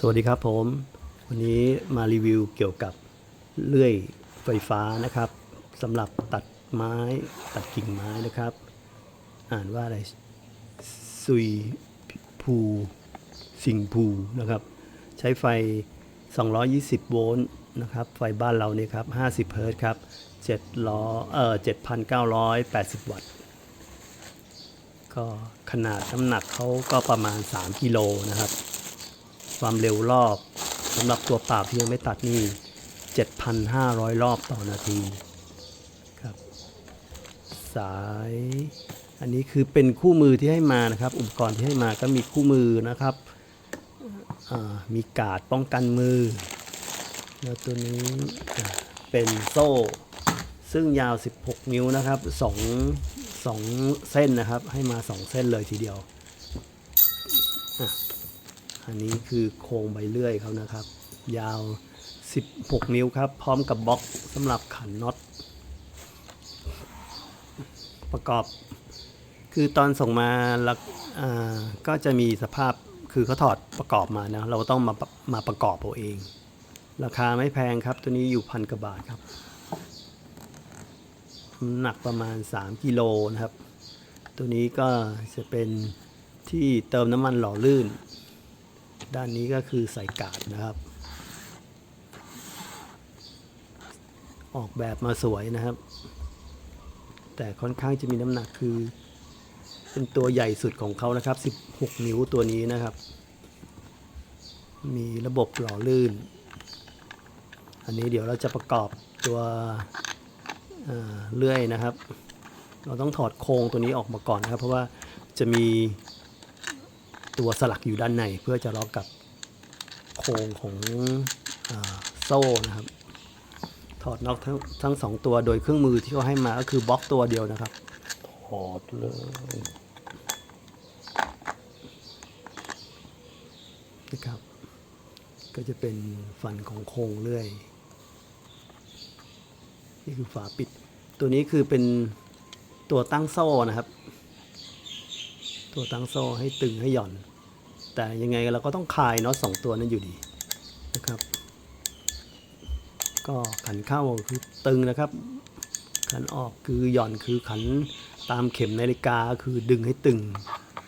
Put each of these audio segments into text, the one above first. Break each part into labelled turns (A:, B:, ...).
A: สวัสดีครับผม วันนี้มารีวิวเกี่ยวกับเลื่อยไฟฟ้านะครับสำหรับตัดไม้ตัดกิ่งไม้นะครับ อ่านว่าอะไรซุยภูสิงภูนะครับ ใช้ไฟ 220 โวลต์นะครับ ไฟบ้านเราเนี่ยครับ 50 เฮิรต์ครับ7ล้อเอ่อ7,980 วัตต์ ก็ขนาดน้ำหนักเขาก็ประมาณ 3 กิโลนะครับ ความเร็วรอบสำหรับตัวปล่าที่ยังไม่ตัดนี่ 7,500 รอบต่อนาทีครับ สาย อันนี้คือเป็นคู่มือที่ให้มานะครับ อุปกรณ์ที่ให้มาก็มีคู่มือนะครับ มีกาดป้องกันมือ แล้วตัวนี้เป็นโซ่ ซึ่งยาว 16 นิ้วนะครับ2 2เส้นนะครับ ให้มา 2 เส้นเลยทีเดียวอั อันนี้คือโครงใบเลื่อยเขานะครับ ยาว 16 นิ้วครับ พร้อมกับบล็อกสำหรับขันน็อตประกอบ คือตอนส่งมาแล้วอ่าก็จะมีสภาพคือเขาถอดประกอบมานะ เราต้องมามาประกอบเอาเอง ราคาไม่แพงครับ ตัวนี้อยู่พันกว่าบาทครับหนักประมาณ 3 กิโลนะครับ ตัวนี้ก็จะเป็นที่เติมน้ำมันหล่อลื่น ด้านนี้ก็คือใส่กาดนะครับ ออกแบบมาสวยนะครับ แต่ค่อนข้างจะมีน้ำหนักคือเป็นตัวใหญ่สุดของเขานะครับ 16 นิ้วตัวนี้นะครับ มีระบบหล่อลื่น อันนี้เดี๋ยวเราจะประกอบตัวเเลื่อยนะครับ เราต้องถอดโครงตัวนี้ออกมาก่อนนะครับ เพราะว่าจะมี ตัวสลักอยู่ด้านในเพื่อจะล็อกกับโครงของอาโซ่นะครับ ถอดน็อกทั้งทั้งสองตัวโดยเครื่องมือที่เขาให้มาก็คือบล็อกตัวเดียวนะครับ
B: ถอดเลย
A: นะครับ ก็จะเป็นฟันของโครงเลื่อย นี่คือฝาปิด ตัวนี้คือเป็นตัวตั้งโซ่นะครับ ตัวตั้งโซ่ให้ตึงให้หย่อน แต่ยังไงเราก็ต้องคลายน็อตสองตัวนั้นอยู่ดีนะครับ ก็ขันเข้าคือตึงนะครับ ขันออกคือหย่อนคือขันตามเข็มนาฬิกาคือดึงให้ตึง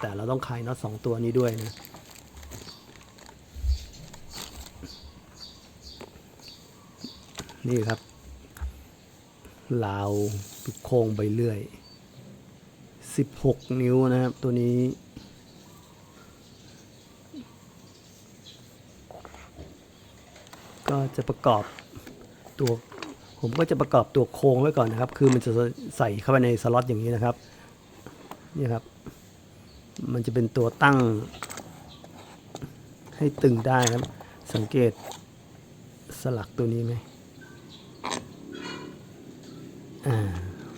A: แต่เราต้องคลายน็อตสองตัวนี้ด้วยนะนี่ครับลาวโค้งไปเรื่อย 16 นิ้วนะครับ ตัวนี้ ก็จะประกอบตัวผมก็จะประกอบตัวโครงไว้ก่อนนะครับ คือมันจะใส่เข้าไปในสล็อตอย่างนี้นะครับ นี่ครับ มันจะเป็นตัวตั้ง ให้ตึงได้ครับ สังเกตสลักตัวนี้ไหมอ่า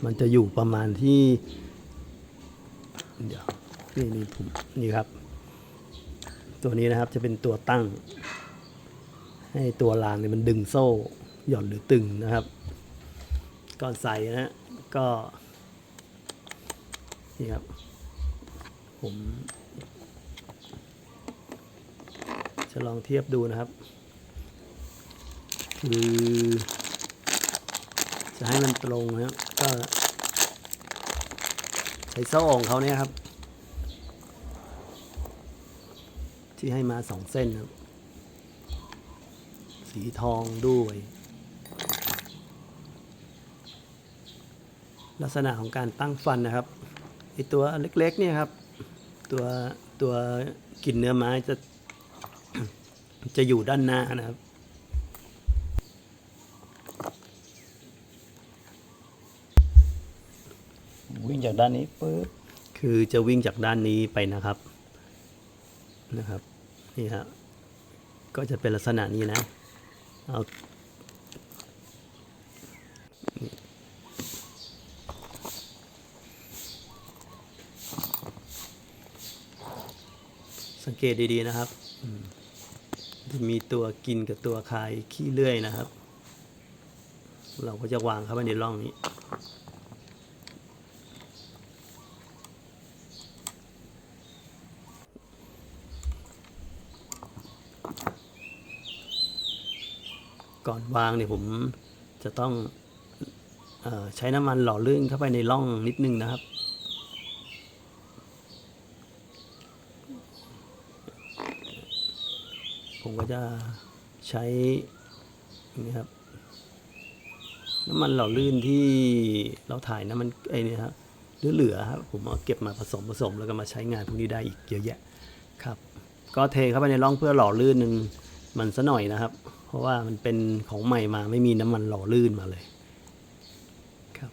A: มันจะอยู่ประมาณที่ นี่นี่ผมนี่ครับ ตัวนี้นะครับจะเป็นตัวตั้ง ให้ตัวรางเนี่ยมันดึงโซ่ หย่อนหรือตึงนะครับ ก่อนใส่นะก็นี่ครับ ผมจะลองเทียบดูนะครับ คือ จะให้มันตรงนะครับ ก็ใช้โซ่ของเขาเนี่ยครับ ที่ให้มาสองเส้นครับ สีทองด้วย ลักษณะของการตั้งฟันนะครับไอตัวเล็กๆเนี่ยครับ ตัวตัวกินเนื้อไม้จะ จะอยู่ด้านหน้านะครับ
B: วิ่งจากด้านนี้ปุ๊บ
A: คือจะวิ่งจากด้านนี้ไปนะครับนะครับ นี่ฮะก็จะเป็นลักษณะนี้นะเอาสังเกตดีๆนะครับมจะมีตัวกินกับตัวคายขี้เลื่อยนะครับ เราก็จะวางเข้าไปในร่องนี้ วางเนี่ยผมจะต้องอใช้น้ำมันหล่อลื่นเข้าไปในร่องนิดนึงนะครับ ผมก็จะใช่นี้ครับน้ำมันหล่อลื่นที่เราถ่ายน้ำมันไอ้นี่ครับเหลือๆครับผมเอาเก็บมาผสมผสมแล้วก็มาใช้งานพวกนี้ได้อีกเยอะแยะครับ ก็เทเข้าไปในร่องเพื่อหล่อลื่นนึงมันซะหน่อยนะครับ เพราะว่ามันเป็นของใหม่มาไม่มีน้ำมันหล่อลื่นมาเลยครับ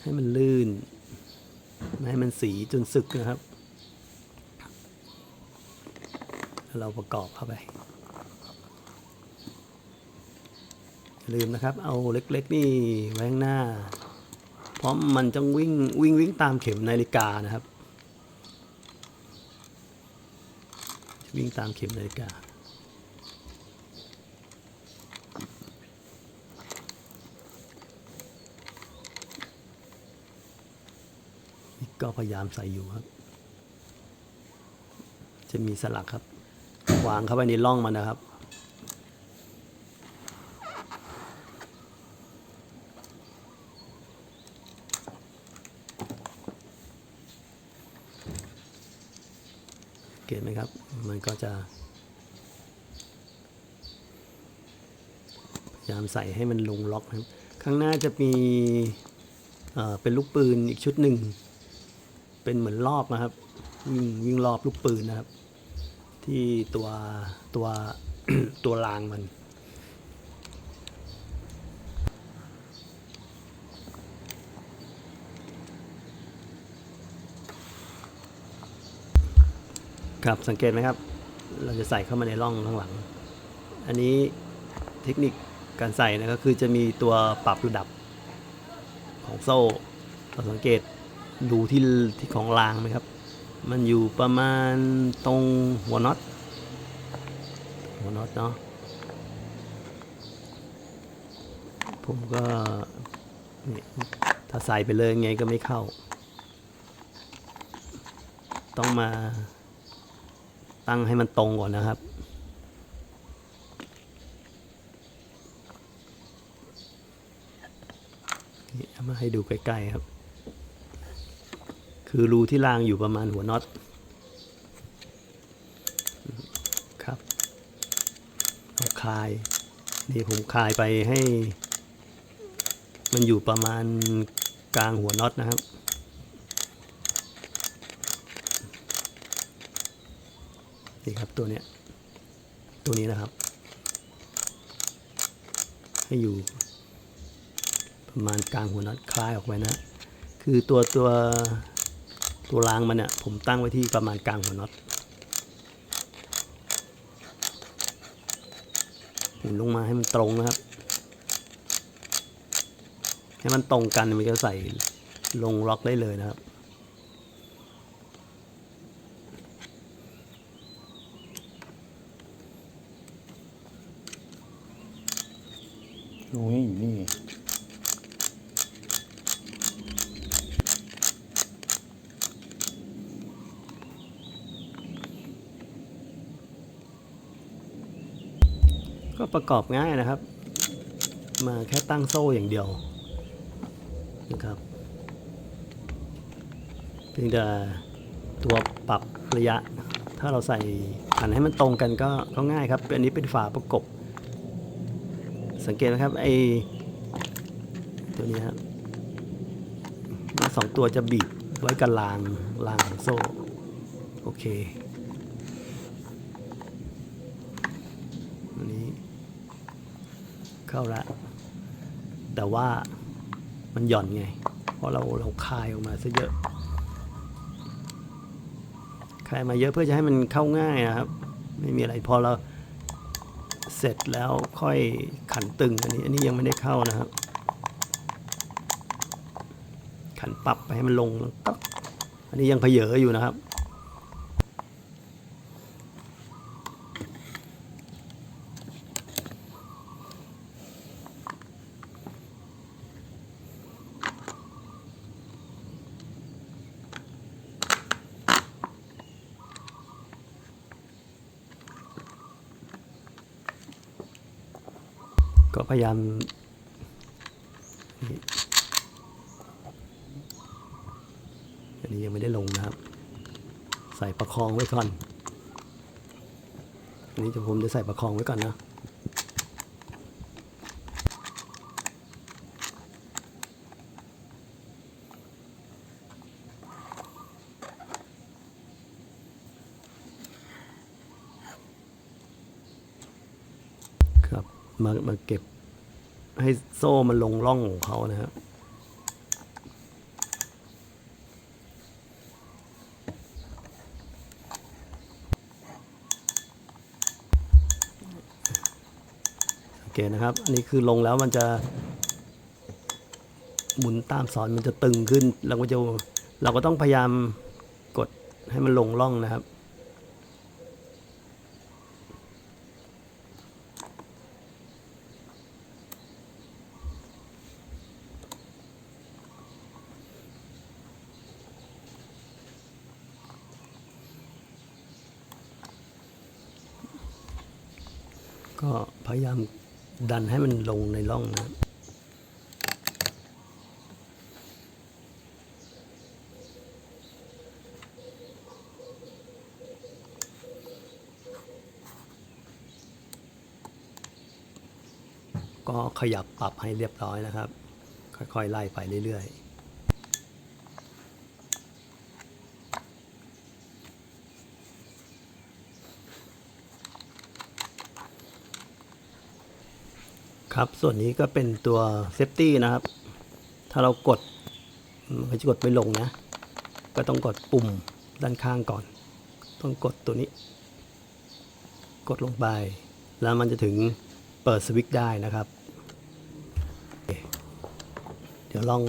A: ให้มันลื่น ไม่ให้มันสีจนสึกนะครับแล้วเราประกอบเข้าไปลืมนะครับ เอาเล็กๆนี่ไว้ข้างหน้า เพราะมันต้องวิ่งวิ่งวิ่งตามเข็มนาฬิกานะครับ วิ่งตามเข็มนาฬิกาก็พยายามใส่อยู่ครับ จะมีสลักครับ วางเข้าไปในร่องมันนะครับ เกตไหมครับ มัน ก็จะ พยายามใส่ให้มันลงล็อกครับ ข้างหน้าจะมีเอ่อเป็นลูกปืนอีกชุดหนึ่ง เป็นเหมือนรอบนะครับ วิ่งวิ่งรอบลูกปืนนะครับ ที่ตัวตัวตัวรางมันครับสังเกตไหมครับ เราจะใส่เข้ามาในร่องข้างหลัง อันนี้เทคนิคการใส่นะก็คือจะมีตัวปรับระดับของโซ่เราสังเกตดูที่ที่ของรางไหมครับ มันอยู่ประมาณตรงหัวน็อตหัวน็อตเนาะผมก็นี่ถ้าใส่ไปเลยไงก็ไม่เข้า ต้องมา ตั้งให้มันตรงก่อนนะครับ นี่มาให้ดูใกล้ๆครับ คือรูที่รางอยู่ประมาณหัวน็อตครับเอาคลาย นี่ผมคลายไปให้ มันอยู่ประมาณกลางหัวน็อตนะครับ นี่ครับตัวเนี้ยตัวนี้นะครับ ให้อยู่ ประมาณกลางหัวน็อตคลายออกไปนะ คือตัวตัวตัวรางมันเนี่ยผมตั้งไว้ที่ประมาณกลางหัวน็อตหมุนลงมาให้มันตรงนะครับ ให้มันตรงกันมันจะใส่ลงล็อกได้เลยนะครับ
B: นี่นี่
A: ก็ประกอบง่ายนะครับ มาแค่ตั้งโซ่อย่างเดียวนะครับเพียงแต่ตัวปรับระยะ ถ้าเราใส่หันให้มันตรงกันก็ก็ง่ายครับ อันนี้เป็นฝาประกบ สังเกตนะครับไอตัวนี้ครับสองตัวจะบีบไว้กับรางรางของโซ่โอเคอันนี้ เข้าละแต่ว่ามันหย่อนไง เพราะเราเราคลายออกมาซะเยอะคลายมาเยอะเพื่อจะให้มันเข้าง่ายนะครับ ไม่มีอะไรพอเรา เสร็จแล้วค่อยขันตึงอันนี้ อันนี้ยังไม่ได้เข้านะครับ ขันปรับไปให้มันลงตักอันนี้ยังเพเยออยู่นะครับ พยายามอันนี้ยังไม่ได้ลงนะครับ ใส่ประคองไว้ก่อน อันนี้จะผมจะใส่ประคองไว้ก่อนนะ ครับ มามาเก็บให้ โซ่มันลงร่องของเขานะครับโอเคนะครับ อันนี้คือลงแล้วมันจะหมุนตามสอนมันจะตึงขึ้นเราก็จะเราก็ต้องพยายามกดให้มันลงร่องนะครับ ก็พยายามดันให้มันลงในร่องนะก็ขยับปรับให้เรียบร้อยนะครับ ค่อยๆ ไล่ไปเรื่อยๆ ครับ ส่วนนี้ก็เป็นตัวเซฟตี้นะครับ ถ้าเรากดมันจะกดไม่ลงนะ ก็ต้องกดปุ่มด้านข้างก่อน ต้องกดตัวนี้ กดลงไป แล้วมันจะถึงเปิดสวิตช์ได้นะครับ เดี๋ยวลอง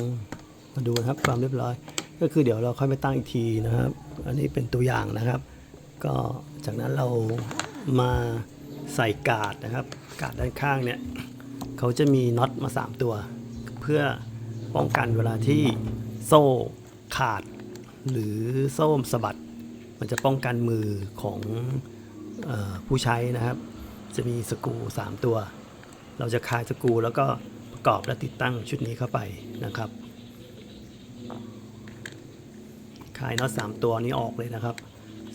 A: มาดูนะครับความเรียบร้อย ก็คือเดี๋ยวเราค่อยไปตั้งอีกทีนะครับ อันนี้เป็นตัวอย่างนะครับ ก็จากนั้นเรามาใส่กาดนะครับ กาดด้านข้างเนี่ย เขาจะมีน็อตมา 3 ตัว เพื่อป้องกันเวลาที่โซ่ขาด หรือโซ่สะบัด มันจะป้องกันมือของออผู้ใช้นะครับ จะมีสกรู3 ตัว เราจะคลายสกรูแล้วก็ประกอบและติดตั้งชุดนี้เข้าไปนะครับคลายน็อต3ตัวนี้ออกเลยนะครับ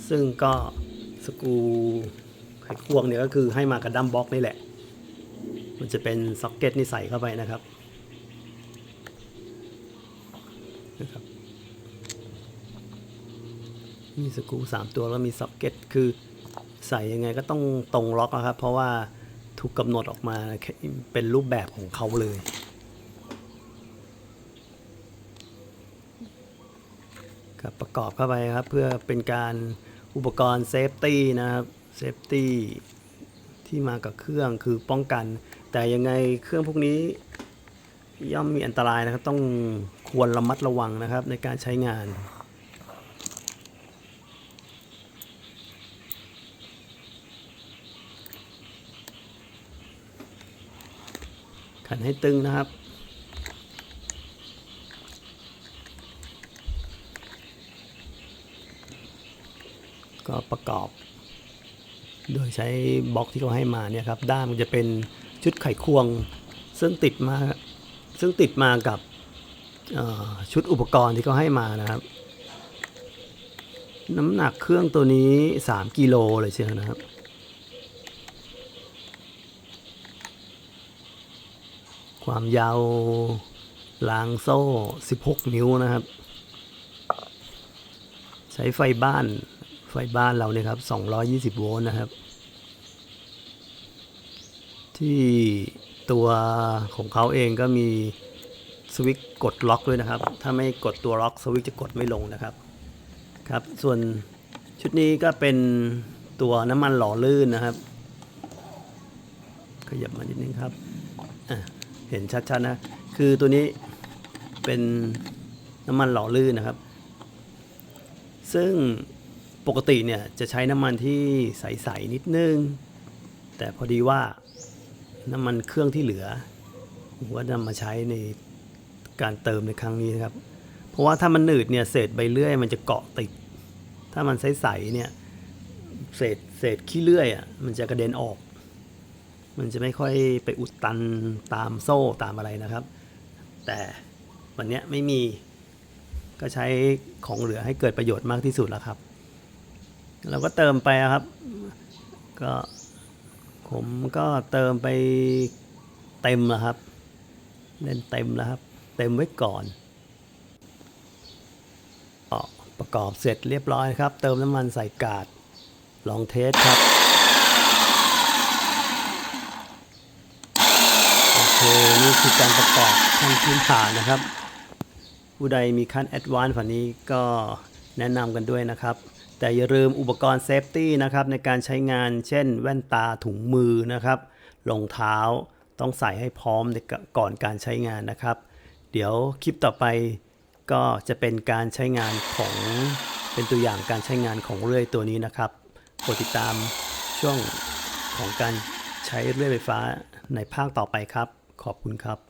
A: ซึ่งก็สกรูไขควงเนี่ยก็คือให้มากับดัมบ็อกนี่แหละ มันจะเป็นซ็อกเก็ตนี่ใส่เข้าไปนะครับนะครับมีสกรู3ตัวแล้วมีซ็อกเก็ตคือใส่ยังไงก็ต้องตรงล็อกนะครับ เพราะว่าถูกกำหนดออกมาเป็นรูปแบบของเขาเลยครับประกอบเข้าไปครับเพื่อเป็นการอุปกรณ์เซฟตี้นะครับเซฟตี้ที่มากับเครื่องคือป้องกัน แต่ยังไงเครื่องพวกนี้ย่อมมีอันตรายนะครับ ต้องควรระมัดระวังนะครับในการใช้งานขันให้ตึงนะครับ ก็ประกอบ โดยใช้บล็อกที่เขาให้มาเนี่ยครับ ด้ามมันจะเป็น ชุดไขควง ซึ่งติดมาซึ่งติดมากับชุดอุปกรณ์ที่เขาให้มานะครับ น้ำหนักเครื่องตัวนี้ 3กิโลเลยเชียวนะครับความยาวลางโซ่ 16 นิ้วนะครับ ใช้ไฟบ้านไฟบ้านเราเนี่ยครับ 220 โวลต์นะครับ ที่ตัวของเขาเองก็มีสวิตช์กดล็อกด้วยนะครับ ถ้าไม่กดตัวล็อกสวิตช์จะกดไม่ลงนะครับ ครับ ส่วนชุดนี้ก็เป็นตัวน้ำมันหล่อลื่นนะครับ ขยับมานิดนึงครับ เห็นชัดๆนะ คือตัวนี้เป็นน้ำมันหล่อลื่นนะครับ ซึ่งปกติเนี่ยจะใช้น้ำมันที่ใส ๆ นิดนึง แต่พอดีว่า น้ำมันเครื่องที่เหลือผมว่านำมาใช้ในการเติมในครั้งนี้นะครับ เพราะว่าถ้ามันหนืดเนี่ยเศษใบเลื่อยมันจะเกาะติด ถ้ามันใสๆเนี่ยเศษเศษขี้เลื่อยอะมันจะกระเด็นออก มันจะไม่ค่อยไปอุดตันตามโซ่ตามอะไรนะครับ แต่วันนี้ไม่มีก็ใช้ของเหลือให้เกิดประโยชน์มากที่สุดแล้วครับ เราก็เติมไปครับ ก็ ผมก็เติมไปเต็มแล้วครับ เล่นเต็มแล้วครับ เต็มไว้ก่อนก็ประกอบเสร็จเรียบร้อยครับ เติมน้ำมันใส่กาด ลองเทสครับโอเคนี่คือการประกอบขั้นพื้นฐานนะครับ ผู้ใดมีขั้นแอดวานซ์ฝันนี้ก็แนะนำกันด้วยนะครับ แต่อย่าลืมอุปกรณ์เซฟตี้นะครับในการใช้งานเช่น แว่นตาถุงมือนะครับรองเท้าต้องใส่ให้พร้อมก่อนการใช้งานนะครับ เดี๋ยวคลิปต่อไปก็จะเป็นการใช้งานของเป็นตัวอย่างการใช้งานของเรื่อยตัวนี้นะครับโปรดติดตามช่วงของการใช้เรื่อยไฟฟ้าในภาคต่อไปครับ ขอบคุณครับ